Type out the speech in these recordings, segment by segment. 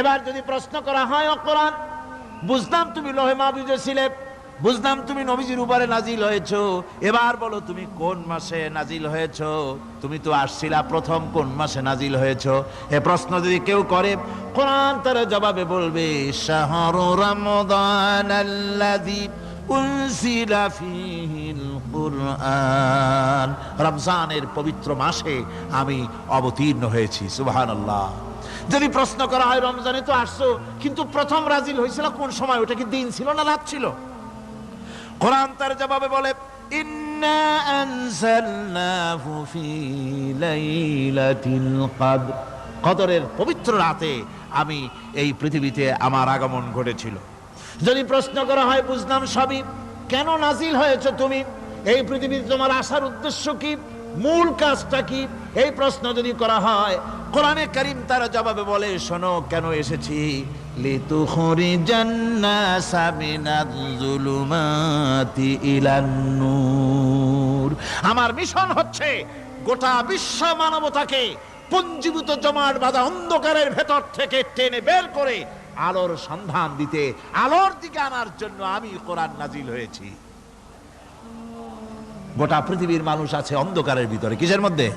এবার যদি প্রশ্ন করা হয় অকরান বুঝলাম তুমি লোহে মাহবুজে ছিলে বুঝলাম তুমি নবীজির উপরে নাজিল হয়েছো, এবার বলো তুমি কোন মাসে নাজিল হয়েছো? তুমি তো আসছিলা প্রথম কোন মাসে নাজিল হয়েছো? এ প্রশ্ন যদি কেউ করে, কোরআন তার জবাবে বলবে, শাহরু রমদান রমজানের পবিত্র মাসে আমি অবতীর্ণ হয়েছি, সুবহানাল্লাহ। যদি প্রশ্ন করা হয়, রমজানে তো আসছো, কিন্তু প্রথম রাজিল হয়েছিল কোন সময়? ওটা কি দিন ছিল না রাত ছিল? কোরআন তার জবাবে বলে কদরের পবিত্র রাতে আমি এই পৃথিবীতে আমার আগমন ঘটেছিল। যদি প্রশ্ন করা হয়, বুঝলাম সবই। কেন নাজিল হয়েছে তুমি? এই পৃথিবীতে তোমার আসার উদ্দেশ্য কি? মূল কাজটা কি? এই প্রশ্ন যদি করা হয়, কোরআনে করিম তার জবাবে বলে, শোনো, কেন এসেছি? জুলুমাতি আমার মিশন হচ্ছে গোটা বিশ্ব মানবতাকে পঞ্জীভূত জমাট বাঁধা অন্ধকারের ভেতর থেকে টেনে বের করে আলোর সন্ধান দিতে, আলোর দিকে আনার জন্য আমি কোরআন নাজিল হয়েছি। গোটা পৃথিবীর মানুষ আছে অন্ধকারের ভিতরে। কিসের মধ্যে?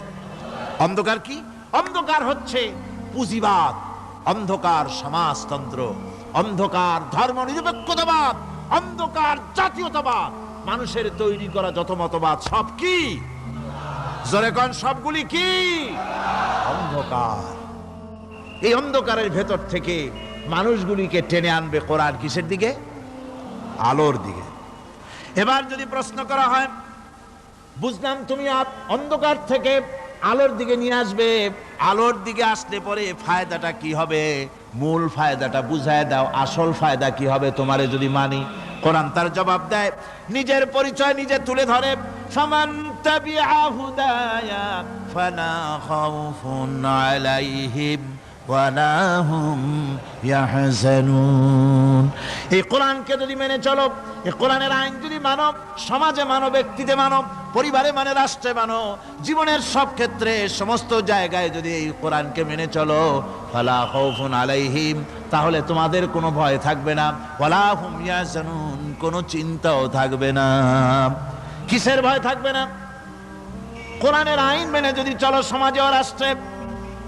অন্ধকার কি? অন্ধকার হচ্ছে পুঁজিবাদ, অন্ধকার সমাজতন্ত্র, অন্ধকার ধর্ম নিরপেক্ষতাবাদ অন্ধকার জাতীয়তাবাদ। মানুষের তৈরি করা যত মতবাদ, সব কি? জোরে কন, সবগুলি কি? অন্ধকার। এই অন্ধকারের ভেতর থেকে মানুষগুলিকে টেনে আনবে কোরআন কিসের দিকে? আলোর দিকে। এবার যদি প্রশ্ন করা হয়, বুঝলাম তুমি অন্ধকার থেকে আলোর দিকে নিয়ে আসবে, আলোর দিকে আসলে পরে ফায়দাটা কি হবে? মূল ফায়দাটা বুঝায় দাও, আসল ফায়দা কি হবে তোমারে যদি মানি। কোরআন তার জবাব দেয়, নিজের পরিচয় নিজে তুলে ধরে, ফামান তাবিআ হুদায়া ফালা খাউফুন আলাইহিম। ওয়ালা হুম ইয়াহজানুন। এই কোরআনকে যদি মেনে চলো, এই কোরআনের আইন যদি মানব সমাজে মানব ব্যক্তিতে মানব পরিবারে মানে রাষ্ট্রে মানো, জীবনের সব ক্ষেত্রে, সমস্ত জায়গায় যদি এই কোরআনকে মেনে চলো, ফালা খাউফুন আলাইহিম, তাহলে তোমাদের কোনো ভয় থাকবে না। ওয়ালা হুম ইয়াহজানুন, কোনো চিন্তাও থাকবে না। কিসের ভয় থাকবে না? কোরআনের আইন মেনে যদি চলো, সমাজে ও রাষ্ট্রে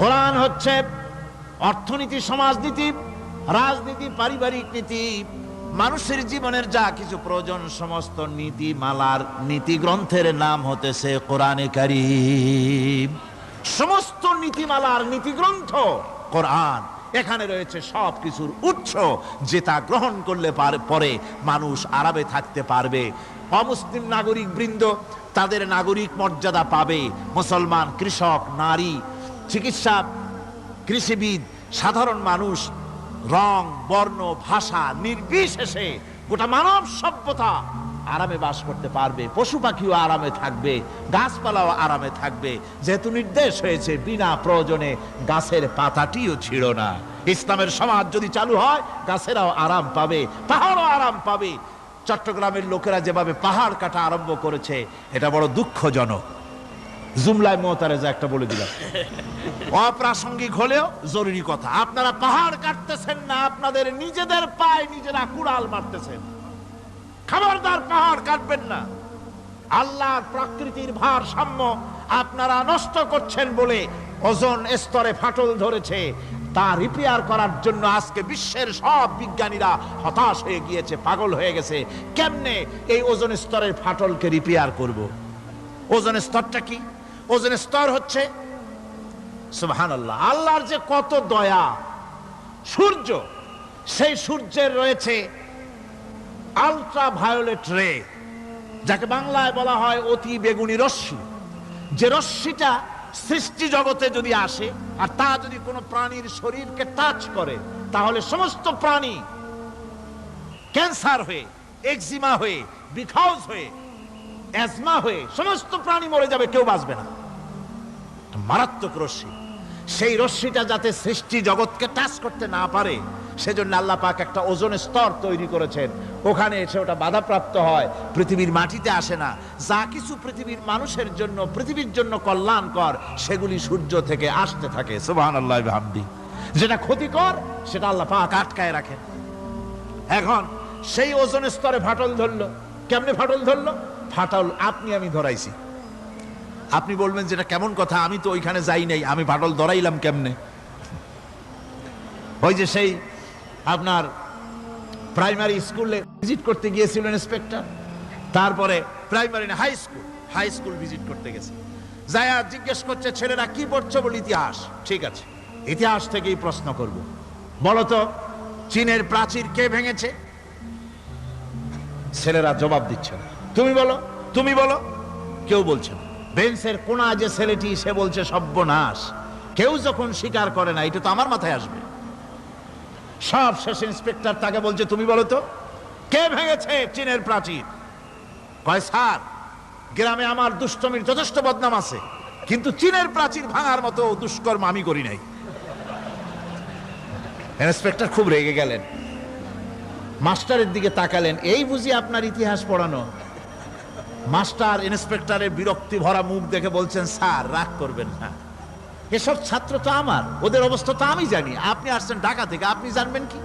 কোরআন হচ্ছে অর্থনীতি, সমাজনীতি, রাজনীতি, পারিবারিক নীতি, মানুষের জীবনের যা কিছু প্রয়োজন, সমস্ত নীতিমালার নীতি গ্রন্থের নাম হতেছে কোরআনে কারিম। সমস্ত নীতিমালার নীতি গ্রন্থ কোরআন। এখানে রয়েছে সব কিছুর উৎস যে তা গ্রহণ করলে পার- পরে মানুষ আরামে থাকতে পারবে। অমুসলিম নাগরিক বৃন্দ তাদের নাগরিক মর্যাদা পাবে। মুসলমান কৃষক, নারী চিকিৎসা, কৃষিবিদ, সাধারণ মানুষ, রং, বর্ণ, ভাষা নির্বিশেষে গোটা মানব সভ্যতা আরামে বাস করতে পারবে, পশু পাখিও আরামে থাকবে, গাছপালাও আরামে থাকবে। যেহেতু নির্দেশ হয়েছে, বিনা প্রয়োজনে গাছের পাতাটিও ছিল না। ইসলামের সমাজ যদি চালু হয়, গাছেরাও আরাম পাবে, পাহাড়ও আরাম পাবে। চট্টগ্রামের লোকেরা যেভাবে পাহাড় কাটা আরম্ভ করেছে, এটা বড় দুঃখজনক। জুমলায় মোতারেজা একটা বলে দিলাম। অপ্রাসঙ্গিক হলেও জরুরি কথা। আপনারা পাহাড় কাটতেছেন না, আপনাদের নিজেদের পায়ে নিজেরা কুড়াল মারতেছেন। খাবারদার পাহাড় কাটবেন না। আল্লাহর প্রকৃতির ভারসাম্য আপনারা নষ্ট করছেন বলে ওজন স্তরে ফাটল ধরেছে। তা রিপেয়ার করার জন্য আজকে বিশ্বের সব বিজ্ঞানীরা হতাশ হয়ে গিয়েছে, পাগল হয়ে গেছে। কেমনে এই ওজন স্তরের ফাটলকে রিপেয়ার করব? ওজন স্তরটা কি? ওজন স্তর হচ্ছে। আল্লাহর যে কত দয়া, সূর্য, সেই সূর্যের রয়েছে আলট্রা ভায়োলেট রে যাকে বাংলায় বলা হয় অতি বেগুনি রশ্মি। যে রশ্মিটা সৃষ্টি জগতে যদি আসে, আর তা যদি কোনো প্রাণীর শরীরকে টাচ করে, তাহলে সমস্ত প্রাণী ক্যান্সার হয়ে এক্সিমা হয়ে বিখাউজ হয়ে অ্যাজমা হয়ে, সমস্ত প্রাণী মরে যাবে, কেউ বাঁচবে না। মারাত্মক রশ্মি। সেই রশ্মিটা যাতে সৃষ্টি জগৎকে টাচ করতে না পারে, সেজন্য আল্লাহ পাক একটা ওজন স্তর তৈরি করেছেন। ওখানে এসে ওটা বাধাপ্রাপ্ত হয়, পৃথিবীর মাটিতে আসে না। যা কিছু পৃথিবীর মানুষের জন্য, পৃথিবীর জন্য কল্যাণকর, সেগুলি সূর্য থেকে আসতে থাকে। সুবহান আল্লাহ হামদি যেটা ক্ষতিকর, সেটা আল্লাহ পাক আটকায় রাখেন। এখন সেই ওজন স্তরে ফাটল ধরলো। কেমনে ফাটল ধরলো? ফাটল আপনি, আমি ধরাইছি। আপনি বলবেন যেটা কেমন কথা, আমি তো ওইখানে যাই নাই, আমি ফাটল ধরাইলাম কেমনে? ওই যে সেই আপনার প্রাইমারি স্কুলে ভিজিট করতে গিয়েছিলেন ইন্সপেক্টর তারপরে প্রাইমারি না high school high school visit করতে গেছে। যায়া জিজ্ঞেস করছে, ছেলেরা কি পড়ছো বলে ইতিহাস? ঠিক আছে, ইতিহাস থেকেই প্রশ্ন করব। বলতো চীনের প্রাচীর কে ভেঙেছে? ছেলেরা জবাব দিচ্ছে না। তুমি বলো তুমি বলো, কেউ বলছে না। বেঞ্চের কোনা যে ছেলেটি, সে বলছে সর্বনাশ কেউ যখন স্বীকার করে না, এটা তো আমার মাথায় আসবে। সব শেষ ইন্সপেক্টর তাকে বলছে, তুমি বলো তো, কে ভেঙেছে চীনের প্রাচীর? কয়, স্যার, গ্রামে আমার দুষ্টমির যথেষ্ট বদনাম আছে, কিন্তু চীনের প্রাচীর ভাঙার মতো দুষ্কর্ম আমি করি নাই। ইন্সপেক্টর খুব রেগে গেলেন। মাস্টারের দিকে তাকালেন, এই বুঝি আপনার ইতিহাস পড়ানো? মাস্টার ইন্সপেক্টরের বিরক্তি ভরা মুখ দেখে বলছেন, স্যার, রাগ করবেন না। এসব ছাত্র তো আমার, ওদের অবস্থা তো আমি জানি। আপনি আসছেন ঢাকা থেকে, আপনি জানবেন কি?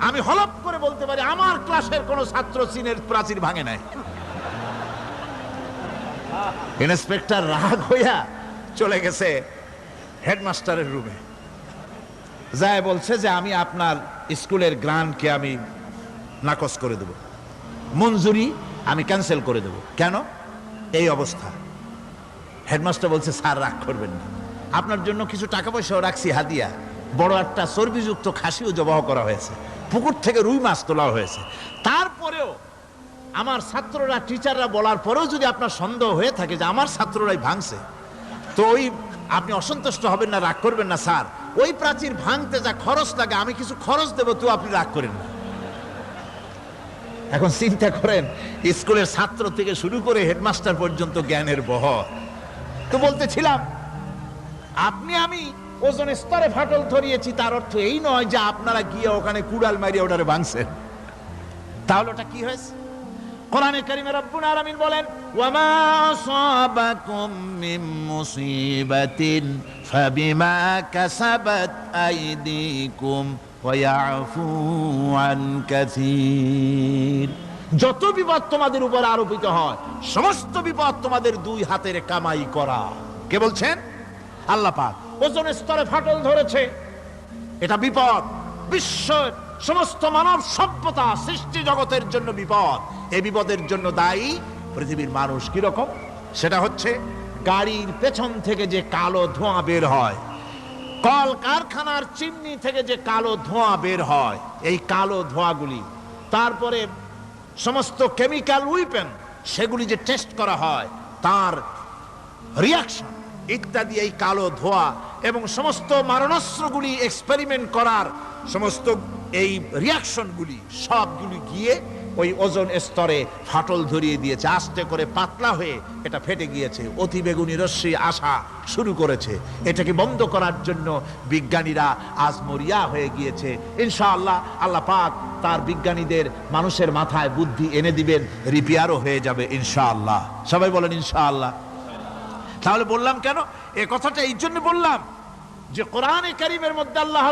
আমি হলপ করে বলতে পারি, আমার ক্লাসের কোন ছাত্র চীনের প্রাচীর ভাঙে নাই। ইন্সপেক্টর রাগ হইয়া চলে গেছে হেডমাস্টারের রুমে। যায় বলছে যে, আমি আপনার স্কুলের গ্রান্টকে আমি নাকচ করে দেব। মঞ্জুরি আমি ক্যান্সেল করে দেব। কেন? এই অবস্থা। হেডমাস্টার বলছে, স্যার, রাগ করবেন না। আপনার জন্য কিছু টাকা পয়সাও রাখছি, হাদিয়া। বড় একটা চর্বিযুক্ত খাসিও জবাহ করা হয়েছে। পুকুর থেকে রুই মাছ তোলা হয়েছে। তারপরেও আমার ছাত্ররা টিচাররা বলার পরেও যদি আপনার সন্দেহ হয়ে থাকে যে আমার ছাত্ররাই ভাঙছে, তো ওই আপনি অসন্তুষ্ট হবেন না, রাগ করবেন না, স্যার। ওই প্রাচীর ভাঙতে যা খরচ লাগে, আমি কিছু খরচ দেবো, তো আপনি রাগ করেন না। এখন চিন্তা করেন, স্কুলের ছাত্র থেকে শুরু করে হেডমাস্টার পর্যন্ত জ্ঞানের বহর তো বলতেছিলাম, আপনি আমি ওজন স্তরে ফাটল ধরিয়েছি, তার অর্থ এই নয় যে আপনারা গিয়ে ওখানে কুড়াল মারিয়ে ওটারে ভাঙছেন। তাহলে ওটা কি হয়েছে? কোরআনে কারিমে রব্বুল আলামিন বলেন, ওয়ামা ইয়াফু আন কাসীর যত বিপদ তোমাদের উপর আরোপিত হয়, সমস্ত বিপদ তোমাদের দুই হাতের কামাই করা। কে বলছেন? আল্লাহ পাক ওজন স্তরে ফাটল ধরেছে। এটা বিপদ। বিশ্ব সমস্ত মানব সভ্যতা সৃষ্টি জগতের জন্য বিপদ। এ বিপদের জন্য দায়ী পৃথিবীর মানুষ কীরকম? সেটা হচ্ছে গাড়ির পেছন থেকে যে কালো ধোঁয়া বের হয় কল কারখানার চিমনি থেকে যে কালো ধোঁয়া বের হয়, এই কালো ধোঁয়াগুলি, তারপরে সমস্ত কেমিক্যাল উইপেন, সেগুলি যে টেস্ট করা হয়, তার রিয়াকশন ইত্যাদি এই কালো ধোঁয়া এবং সমস্ত মারণাস্ত্রগুলি এক্সপেরিমেন্ট করার সমস্ত এই রিয়াকশনগুলি সবগুলি গিয়ে ওই ওজন স্তরে ফাটল ধরিয়ে দিয়েছে। আস্তে করে পাতলা হয়ে এটা ফেটে গিয়েছে। অতি বেগুনি রশ্মি আসা শুরু করেছে। এটাকে বন্ধ করার জন্য বিজ্ঞানীরা আজ মরিয়া হয়ে গিয়েছে। ইনশাআল্লাহ আল্লাহ পাক তার বিজ্ঞানীদের মানুষের মাথায় বুদ্ধি এনে দিবেন, রিপেয়ারও হয়ে যাবে ইনশাআল্লাহ। সবাই বলেন ইনশাআল্লাহ। তাহলে বললাম কেন? এ কথাটা এই জন্য বললাম যে কোরআনে কারিমের মধ্যে আল্লাহ